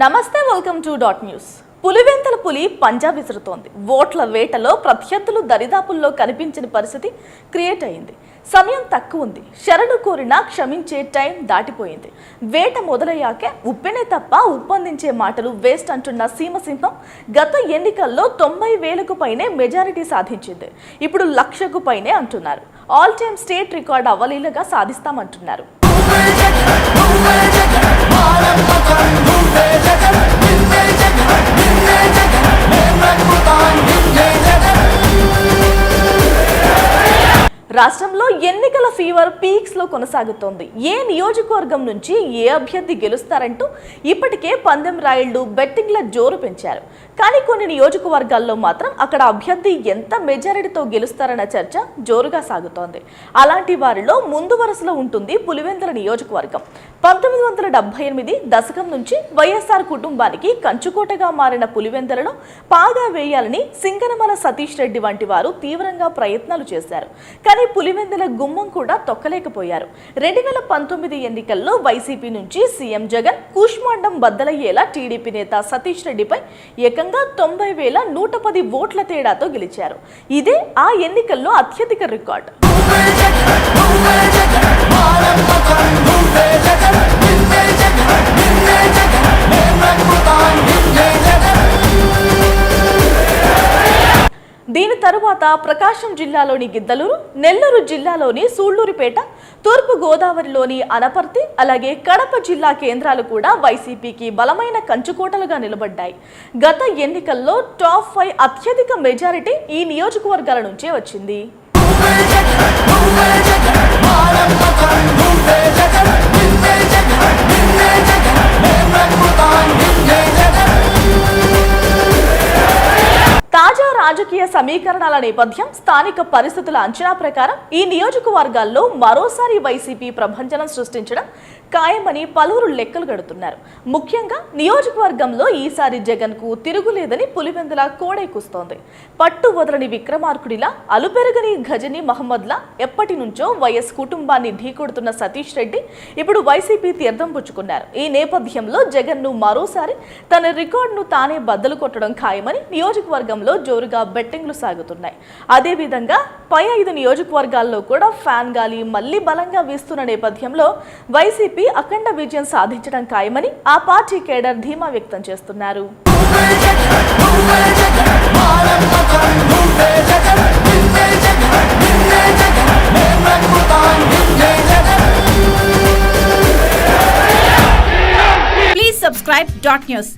నమస్తే welcome to dot news Pulivendula పులి పంజా విసురుతోంది. ఓట్ల వేటలో ప్రత్యర్థులు దరిదాపుల్లో కనిపించిన పరిస్థితి క్రియేట్ అయింది. సమయం తక్కువ ఉంది. శరణు కోరినా క్షమించే టైం దాటిపోయింది. వేట మొదలయ్యాకే ఉప్పెనే తప్ప ఉప్పందించే మాటలు వేస్ట్ అంటున్న సీమసింహం గత ఎన్నికల్లో తొంభై వేలకు పైనే మెజారిటీ సాధించింది. ఇప్పుడు లక్షకు పైనే అంటున్నారు. ఆల్ టైమ్ స్టేట్ రికార్డ్ అవలీలగా సాధిస్తామంటున్నారు. రాష్ట్రంలో ఎన్నికల ఫీవర్ పీక్స్లో కొనసాగుతోంది. ఏ నియోజకవర్గం నుంచి ఏ అభ్యర్థి గెలుస్తారంటూ ఇప్పటికే పందెం రాయుళ్ళు బెట్టింగ్ల జోరు పెంచారు. కానీ కొన్ని నియోజకవర్గాల్లో మాత్రం అక్కడ అభ్యర్థి ఎంత మెజారిటీతో గెలుస్తారన్న చర్చ జోరుగా సాగుతోంది. అలాంటి వారిలో ముందు వరుసలో ఉంటుంది పులివెందుల నియోజకవర్గం. పంతొమ్మిది వందల డెబ్బై ఎనిమిది దశకం నుంచి వైఎస్ఆర్ కుటుంబానికి కంచుకోటగా మారిన పులివెందులలో పాగా వేయాలని సింగనమల సతీష్ రెడ్డి వంటి వారు తీవ్రంగా ప్రయత్నాలు చేశారు. కానీ పులివెందుల గుమ్మం కూడా తొక్కలేకపోయారు. రెండు వేల పంతొమ్మిది ఎన్నికల్లో వైసీపీ నుంచి సీఎం జగన్ కూష్మాండం బద్దలయ్యేలా టీడీపీ నేత సతీష్ రెడ్డిపై ఏకంగా తొంభై వేల నూట పది ఓట్ల తేడాతో గెలిచారు. ఇదే ఆ ఎన్నికల్లో అత్యధిక రికార్డు. దీని తరువాత ప్రకాశం జిల్లాలోని గిద్దలూరు నెల్లూరు జిల్లాలోని సూళ్ళూరుపేట తూర్పు గోదావరిలోని అనపర్తి అలాగే కడప జిల్లా కేంద్రాలు కూడా వైసీపీకి బలమైన కంచుకోటలుగా నిలబడ్డాయి. గత ఎన్నికల్లో టాప్ ఫైవ్ అత్యధిక మెజారిటీ ఈ నియోజకవర్గాల నుంచే వచ్చింది. రాజకీయ సమీకరణాల నేపథ్యం స్థానిక పరిస్థితుల అంచనా ప్రకారం ఈ నియోజకవర్గాల్లో మరోసారి వైసీపీ ప్రభంజనం సృష్టించడం ఖాయమని పలువురు లెక్కలు గడుతున్నారు. ముఖ్యంగా నియోజకవర్గంలో ఈసారి జగన్కు తిరుగులేదని పులివెందుల కోడైకుస్తోంది పట్టు వదలని విక్రమార్కుడిలా అలుపెరగని గజని మహమ్మద్లా ఎప్పటి నుంచో వైఎస్ కుటుంబాన్ని ఢీకొడుతున్న సతీష్ రెడ్డి ఇప్పుడు వైసీపీ తీర్థం పుచ్చుకున్నారు. ఈ నేపథ్యంలో జగన్ను మరోసారి తన రికార్డును తానే బద్దలు కొట్టడం ఖాయమని నియోజకవర్గంలో జోరుగా బెట్టింగ్లు సాగుతున్నాయి. అదేవిధంగా పై ఐదు నియోజకవర్గాల్లో కూడా ఫ్యాన్ గాలి మళ్ళీ బలంగా వీస్తున్న నేపథ్యంలో వైసీపీ టీడీపీ అఖండ విజయం సాధించడం ఖాయమని ఆ పార్టీ కేడర్ ధీమా వ్యక్తం చేస్తున్నారు Please subscribe dot news.